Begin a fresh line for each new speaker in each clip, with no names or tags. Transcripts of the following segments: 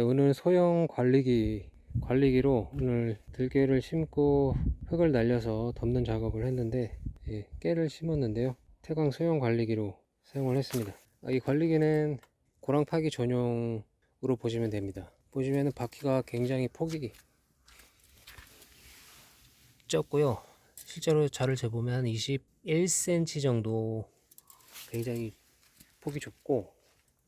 오늘 소형 관리기 관리기로 오늘 들깨를 심고 흙을 날려서 덮는 작업을 했는데 예, 깨를 심었는데요. 태광 소형 관리기로 사용을 했습니다. 아, 이 관리기는 고랑 파기 전용으로 보시면 됩니다. 보시면은 바퀴가 굉장히 폭이 쪘고요. 실제로 자를 재보면 한 21cm 정도 굉장히 폭이 좁고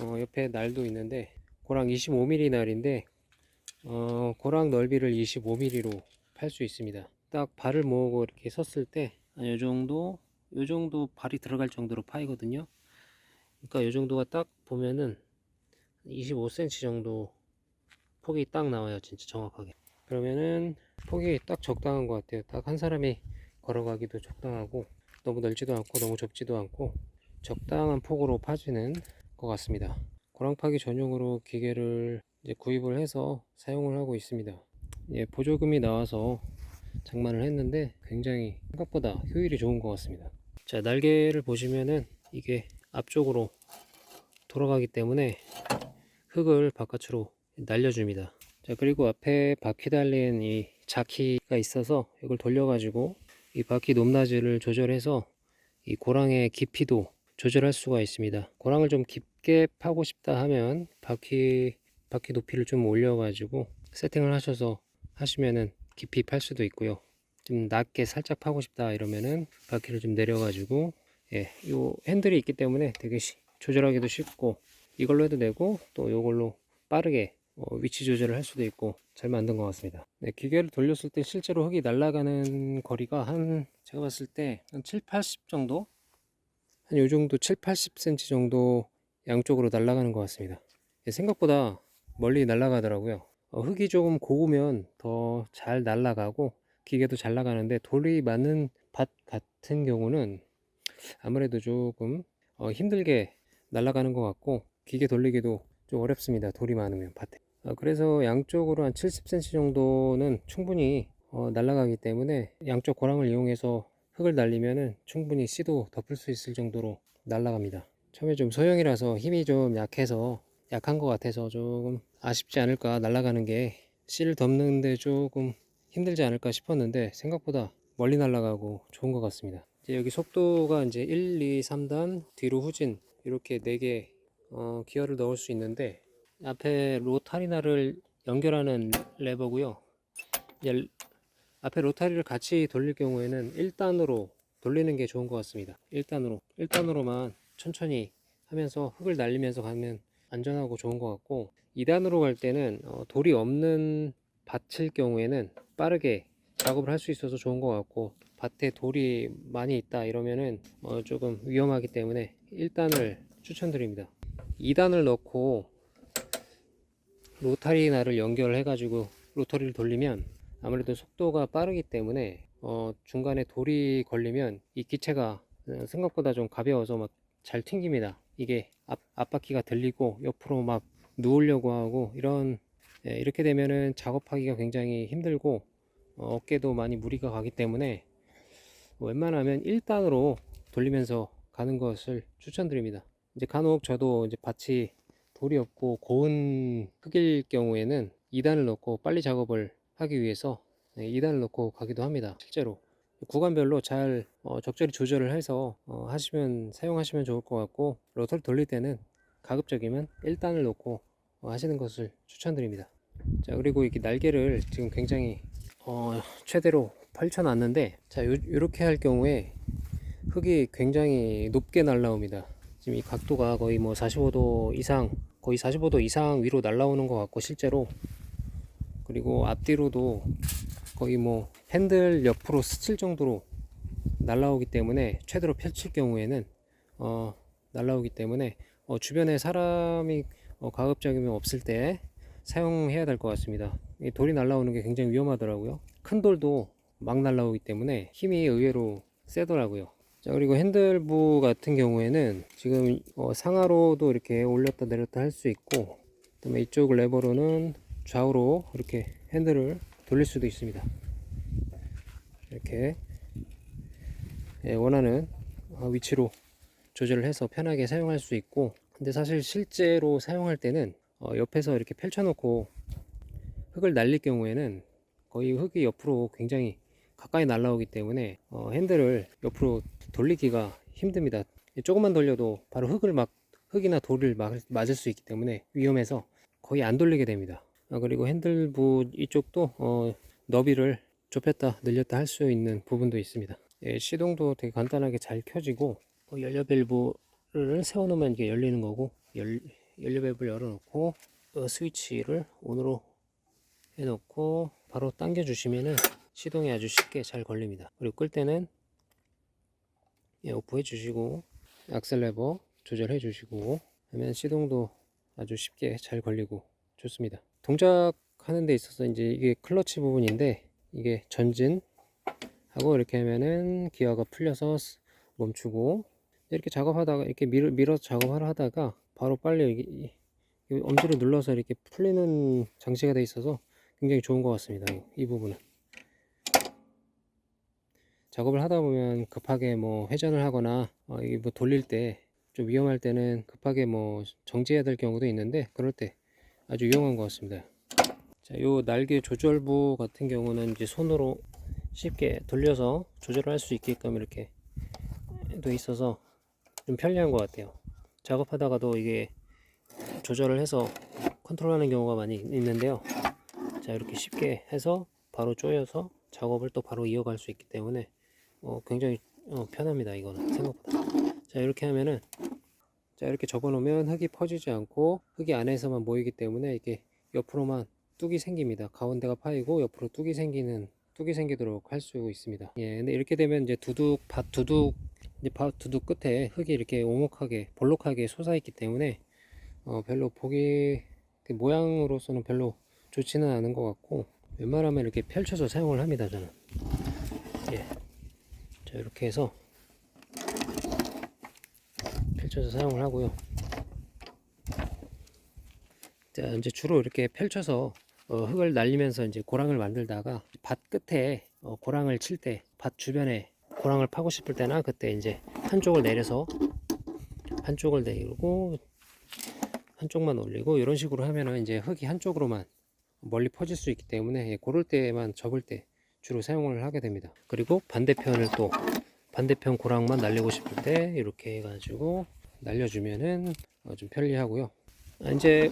어, 옆에 날도 있는데 고랑 25mm 날인데 어, 고랑 넓이를 25mm로 팔 수 있습니다. 딱 발을 모으고 이렇게 섰을 때, 한요 정도, 요 정도 발이 들어갈 정도로 파이거든요. 그러니까 요 정도가 딱 보면은 25cm 정도 폭이 딱 나와요. 진짜 정확하게. 그러면은 폭이 딱 적당한 것 같아요. 딱 한 사람이 걸어가기도 적당하고, 너무 넓지도 않고, 너무 좁지도 않고, 적당한 폭으로 파지는 것 같습니다. 고랑 파기 전용으로 기계를 이제 구입을 해서 사용을 하고 있습니다. 예, 보조금이 나와서 장만을 했는데 굉장히 생각보다 효율이 좋은 것 같습니다. 자, 날개를 보시면은 이게 앞쪽으로 돌아가기 때문에 흙을 바깥으로 날려줍니다. 자, 그리고 앞에 바퀴 달린 이 자키가 있어서 이걸 돌려가지고 이 바퀴 높낮이를 조절해서 이 고랑의 깊이도 조절할 수가 있습니다. 고랑을 좀 깊게 파고 싶다 하면 바퀴 바퀴 높이를 좀 올려가지고 세팅을 하셔서 하시면은 깊이 팔 수도 있고요. 좀 낮게 살짝 파고 싶다 이러면은 바퀴를 좀 내려가지고 예, 요 핸들이 있기 때문에 되게 쉬- 조절하기도 쉽고 이걸로 해도 되고 또 요걸로 빠르게 어, 위치 조절을 할 수도 있고 잘 만든 것 같습니다. 네, 기계를 돌렸을 때 실제로 흙이 날아가는 거리가 한 제가 봤을 때 한 7, 80 정도 한 요 정도 7, 80cm 정도 양쪽으로 날아가는 것 같습니다. 예, 생각보다 멀리 날아가더라고요. 어, 흙이 조금 고우면 더 잘 날아가고 기계도 잘 나가는데 돌이 맞는 밭 같은 경우는 아무래도 조금 어, 힘들게 날아가는 것 같고 기계 돌리기도 좀 어렵습니다. 돌이 많으면 밭에. 아, 그래서 양쪽으로 한 70cm 정도는 충분히 어, 날아가기 때문에 양쪽 고랑을 이용해서 흙을 날리면은 충분히 씨도 덮을 수 있을 정도로 날아갑니다. 처음에 좀 소형이라서 힘이 좀 약해서 약한 것 같아서 조금 아쉽지 않을까 날아가는 게 씨를 덮는데 조금 힘들지 않을까 싶었는데 생각보다 멀리 날아가고 좋은 것 같습니다. 이제 여기 속도가 이제 1, 2, 3단 뒤로 후진 이렇게 4개 어, 기어를 넣을 수 있는데 앞에 로타리나를 연결하는 레버고요. 앞에 로타리를 같이 돌릴 경우에는 1단으로 돌리는 게 좋은 것 같습니다. 1단으로 1단으로만 천천히 하면서 흙을 날리면서 가면 안전하고 좋은 것 같고 2단으로 갈 때는 어, 돌이 없는 밭일 경우에는 빠르게 작업을 할 수 있어서 좋은 것 같고 밭에 돌이 많이 있다 이러면은 어, 조금 위험하기 때문에 1단을 추천드립니다. 2단을 넣고 로타리나를 연결해 가지고 로터리를 돌리면 아무래도 속도가 빠르기 때문에 어, 중간에 돌이 걸리면 이 기체가 어, 생각보다 좀 가벼워서 막 잘 튕깁니다. 이게 앞, 앞바퀴가 들리고 옆으로 막 누우려고 하고 이런 예, 이렇게 되면은 작업하기가 굉장히 힘들고 어, 어깨도 많이 무리가 가기 때문에 웬만하면 1단으로 돌리면서 가는 것을 추천드립니다. 이제 간혹 저도 이제 밭이 돌이 없고 고운 흙일 경우에는 2단을 넣고 빨리 작업을 하기 위해서 2단을 넣고 가기도 합니다. 실제로 구간별로 잘 어, 적절히 조절을 해서 어, 하시면 사용하시면 좋을 것 같고 로터를 돌릴 때는 가급적이면 1단을 놓고 어, 하시는 것을 추천드립니다. 자 그리고 이렇게 날개를 지금 굉장히 어, 최대로 펼쳐놨는데 자 요, 요렇게 할 경우에 흙이 굉장히 높게 날라옵니다. 지금 이 각도가 거의 뭐 45도 이상 거의 45도 이상 위로 날라오는 것 같고 실제로 그리고 앞뒤로도 거의 뭐 핸들 옆으로 스칠 정도로 날라오기 때문에 최대로 펼칠 경우에는 어, 날라오기 때문에 어, 주변에 사람이 어, 가급적이면 없을 때 사용해야 될 것 같습니다. 이 돌이 날라오는 게 굉장히 위험하더라고요. 큰 돌도 막 날라오기 때문에 힘이 의외로 세더라고요. 자 그리고 핸들부 같은 경우에는 지금 어, 상하로도 이렇게 올렸다 내렸다 할 수 있고 그다음에 이쪽 레버로는 좌우로 이렇게 핸들을 돌릴 수도 있습니다. 이렇게 예, 원하는 어, 위치로 조절을 해서 편하게 사용할 수 있고 근데 사실 실제로 사용할 때는 어, 옆에서 이렇게 펼쳐놓고 흙을 날릴 경우에는 거의 흙이 옆으로 굉장히 가까이 날라오기 때문에 어, 핸들을 옆으로 돌리기가 힘듭니다. 조금만 돌려도 바로 흙을 막 흙이나 돌을 막, 맞을 수 있기 때문에 위험해서 거의 안 돌리게 됩니다. 아, 그리고 핸들부 이쪽도 어, 너비를 좁혔다 늘렸다 할 수 있는 부분도 있습니다. 예, 시동도 되게 간단하게 잘 켜지고 어, 연료 밸브를 세워놓으면 이게 열리는 거고 열, 연료 밸브를 열어놓고 어, 스위치를 온으로 해놓고 바로 당겨 주시면은 시동이 아주 쉽게 잘 걸립니다. 그리고 끌 때는 예, 오프 해주시고 악셀 레버 조절해 주시고 하면 시동도 아주 쉽게 잘 걸리고 좋습니다. 동작하는 데 있어서 이제 이게 클러치 부분인데 이게 전진 하고 이렇게 하면은 기어가 풀려서 스- 멈추고 이렇게 작업하다가 이렇게 밀어, 밀어서 작업을 하다가 바로 빨리 여기 엄지를 눌러서 이렇게 풀리는 장치가 돼 있어서 굉장히 좋은 것 같습니다. 이, 이 부분은 작업을 하다 보면 급하게 뭐 회전을 하거나 어, 이뭐 돌릴 때 좀 위험할 때는 급하게 뭐 정지해야 될 경우도 있는데 그럴 때 아주 유용한 것 같습니다. 자, 요 날개 조절부 같은 경우는 이제 손으로 쉽게 돌려서 조절을 할 수 있게끔 이렇게 돼 있어서 좀 편리한 것 같아요. 작업하다가도 이게 조절을 해서 컨트롤하는 경우가 많이 있는데요. 자, 이렇게 쉽게 해서 바로 조여서 작업을 또 바로 이어갈 수 있기 때문에 어, 굉장히 어, 편합니다. 이거는 생각보다. 자, 이렇게 하면은 자, 이렇게 접어 놓으면 흙이 퍼지지 않고 흙이 안에서만 모이기 때문에 이게 옆으로만 뚝이 생깁니다. 가운데가 파이고 옆으로 뚝이 생기는 뚝이 생기도록 할 수 있습니다. 예, 근데 이렇게 되면 이제 두둑 밭 두둑 이제 밭 두둑 끝에 흙이 이렇게 오목하게 볼록하게 솟아 있기 때문에 어, 별로 보기 그 모양으로서는 별로 좋지는 않은 것 같고 웬만하면 이렇게 펼쳐서 사용을 합니다 저는. 예, 자 이렇게 해서 펼쳐서 사용을 하고요. 자, 이제 주로 이렇게 펼쳐서 어, 흙을 날리면서 이제 고랑을 만들다가 밭 끝에 어, 고랑을 칠 때 밭 주변에 고랑을 파고 싶을 때나 그때 이제 한쪽을 내려서 한쪽을 내리고 한쪽만 올리고 이런 식으로 하면은 이제 흙이 한쪽으로만 멀리 퍼질 수 있기 때문에 예, 고를 때만 접을 때 주로 사용을 하게 됩니다. 그리고 반대편을 또 반대편 고랑만 날리고 싶을 때 이렇게 해가지고 날려주면은 어, 좀 편리하고요. 아, 이제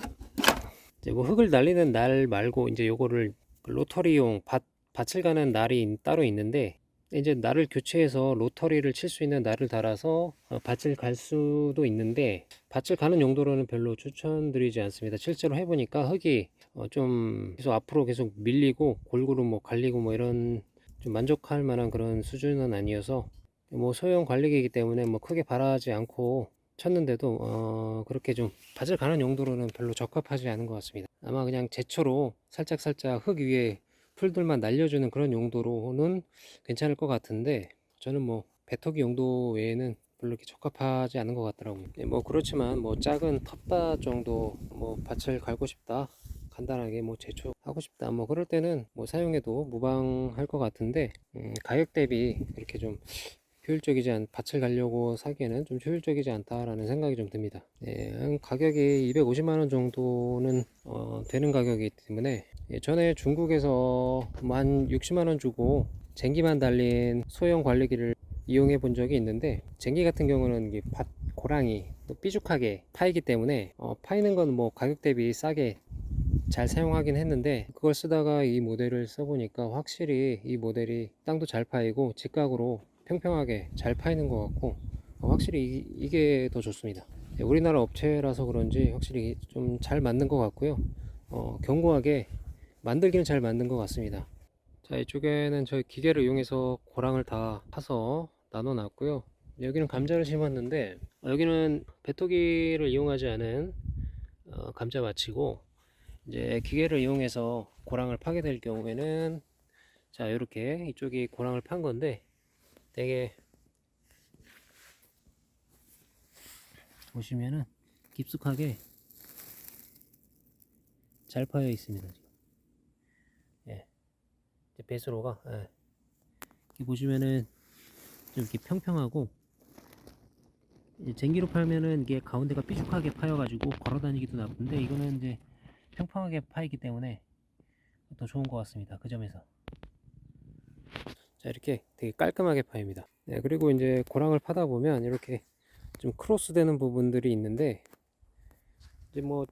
이제 뭐 흙을 날리는 날 말고 이제 요거를 그 로터리용 밭 밭을 가는 날이 따로 있는데 이제 날을 교체해서 로터리를 칠 수 있는 날을 달아서 어, 밭을 갈 수도 있는데 밭을 가는 용도로는 별로 추천드리지 않습니다. 실제로 해보니까 흙이 어, 좀 계속 앞으로 계속 밀리고 골고루 뭐 갈리고 뭐 이런 좀 만족할 만한 그런 수준은 아니어서 뭐 소형 관리기이기 때문에 뭐 크게 바라지 않고 쳤는데도 어, 그렇게 좀 밭을 가는 용도로는 별로 적합하지 않은 것 같습니다. 아마 그냥 제초로 살짝 살짝 흙 위에 풀들만 날려주는 그런 용도로는 괜찮을 것 같은데 저는 뭐 배터기 용도 외에는 별로 이렇게 적합하지 않은 것 같더라고요. 예, 뭐 그렇지만 뭐 작은 텃밭 정도 뭐 밭을 갈고 싶다. 간단하게 뭐 제초하고 싶다 뭐 그럴 때는 뭐 사용해도 무방할 것 같은데 음, 가격 대비 이렇게 좀 효율적이지 않 밭을 가려고 사기에는 좀 효율적이지 않다라는 생각이 좀 듭니다. 예, 한 가격이 250만 원 정도는 어, 되는 가격이기 때문에 예, 전에 중국에서 뭐한 60만 원 주고 쟁기만 달린 소형 관리기를 이용해 본 적이 있는데 쟁기 같은 경우는 밭 고랑이 또 삐죽하게 파이기 때문에 어, 파이는 건 뭐 가격 대비 싸게 잘 사용하긴 했는데 그걸 쓰다가 이 모델을 써보니까 확실히 이 모델이 땅도 잘 파이고 직각으로 평평하게 잘 파이는 것 같고 어, 확실히 이, 게더 좋습니다. 네, 우리나라 업체라서 그런지 확실히 좀잘 만든 것 같고요. 어, 견고하게 만들기는 잘 만든 것 같습니다. 자 이쪽에는 저희 기계를 이용해서 고랑을 다 파서 나눠 놨고요. 여기는 감자를 심었는데 어, 여기는 배토기를 이용하지 않은 어, 감자 마치고 이제 기계를 이용해서 고랑을 파게 될 경우에는 자 이렇게 이쪽이 고랑을 판 건데 되게 보시면은 깊숙하게 잘 파여 있습니다. 지금. 예, 배수로가 예. 이렇게 보시면은 좀 이렇게 평평하고 이제 쟁기로 팔면은 이게 가운데가 삐죽하게 파여가지고 걸어 다니기도 나쁜데 이거는 이제 평평하게 파이기 때문에 더 좋은 것 같습니다. 그 점에서. 자 이렇게 되게 깔끔하게 파입니다. 네, 그리고 이제 고랑을 파다 보면 이렇게 좀 크로스 되는 부분들이 있는데 이제 뭐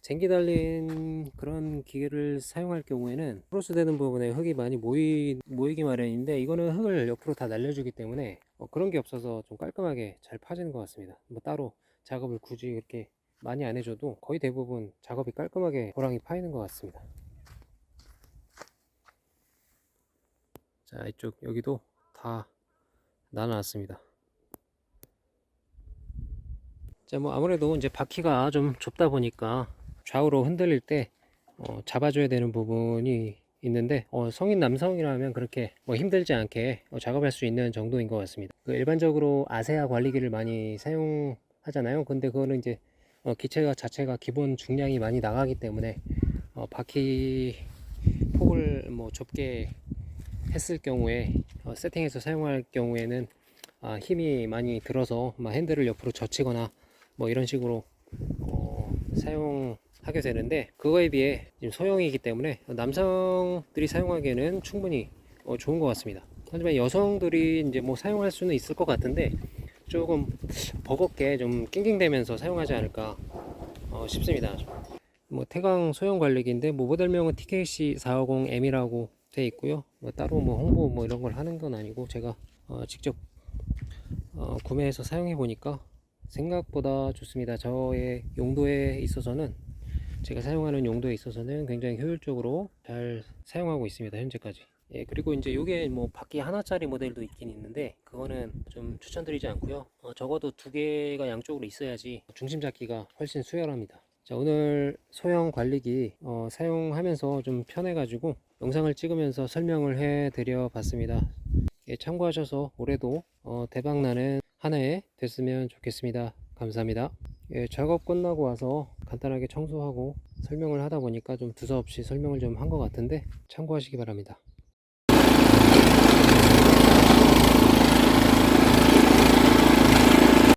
쟁기 달린 그런 기계를 사용할 경우에는 크로스 되는 부분에 흙이 많이 모이, 모이기 마련인데 이거는 흙을 옆으로 다 날려주기 때문에 어, 그런 게 없어서 좀 깔끔하게 잘 파지는 것 같습니다. 뭐 따로 작업을 굳이 이렇게 많이 안 해줘도 거의 대부분 작업이 깔끔하게 고랑이 파이는 것 같습니다. 자 이쪽 여기도 다 나눠놨습니다. 자, 뭐 아무래도 이제 바퀴가 좀 좁다 보니까 좌우로 흔들릴 때 어, 잡아줘야 되는 부분이 있는데 어, 성인 남성이라면 그렇게 뭐 힘들지 않게 어, 작업할 수 있는 정도인 것 같습니다. 그 일반적으로 아세아 관리기를 많이 사용하잖아요. 근데 그거는 이제 어, 기체가 자체가 기본 중량이 많이 나가기 때문에 어, 바퀴 폭을 뭐 좁게 했을 경우에 어, 세팅해서 사용할 경우에는 아, 힘이 많이 들어서 막 핸들을 옆으로 젖히거나 뭐 이런 식으로 어, 사용하게 되는데 그거에 비해 지금 소형이기 때문에 남성들이 사용하기에는 충분히 어, 좋은 것 같습니다. 하지만 여성들이 이제 뭐 사용할 수는 있을 것 같은데 조금 버겁게 좀 낑낑대면서 사용하지 않을까 어, 싶습니다. 뭐 태강 소형 관리기인데 뭐 모델명은 TKC450M이라고 돼 있고요. 뭐 따로 뭐 홍보 뭐 이런 걸 하는 건 아니고 제가 어, 직접 어, 구매해서 사용해 보니까 생각보다 좋습니다. 저의 용도에 있어서는 제가 사용하는 용도에 있어서는 굉장히 효율적으로 잘 사용하고 있습니다. 현재까지. 예, 그리고 이제 요게 뭐 바퀴 하나짜리 모델도 있긴 있는데 그거는 좀 추천드리지 않고요. 어, 적어도 두 개가 양쪽으로 있어야지 중심 잡기가 훨씬 수월합니다. 자, 오늘 소형 관리기 어, 사용하면서 좀 편해가지고 영상을 찍으면서 설명을 해 드려 봤습니다. 예, 참고하셔서 올해도 어, 대박나는 한 해 됐으면 좋겠습니다. 감사합니다. 예, 작업 끝나고 와서 간단하게 청소하고 설명을 하다 보니까 좀 두서없이 설명을 좀 한 것 같은데 참고하시기 바랍니다.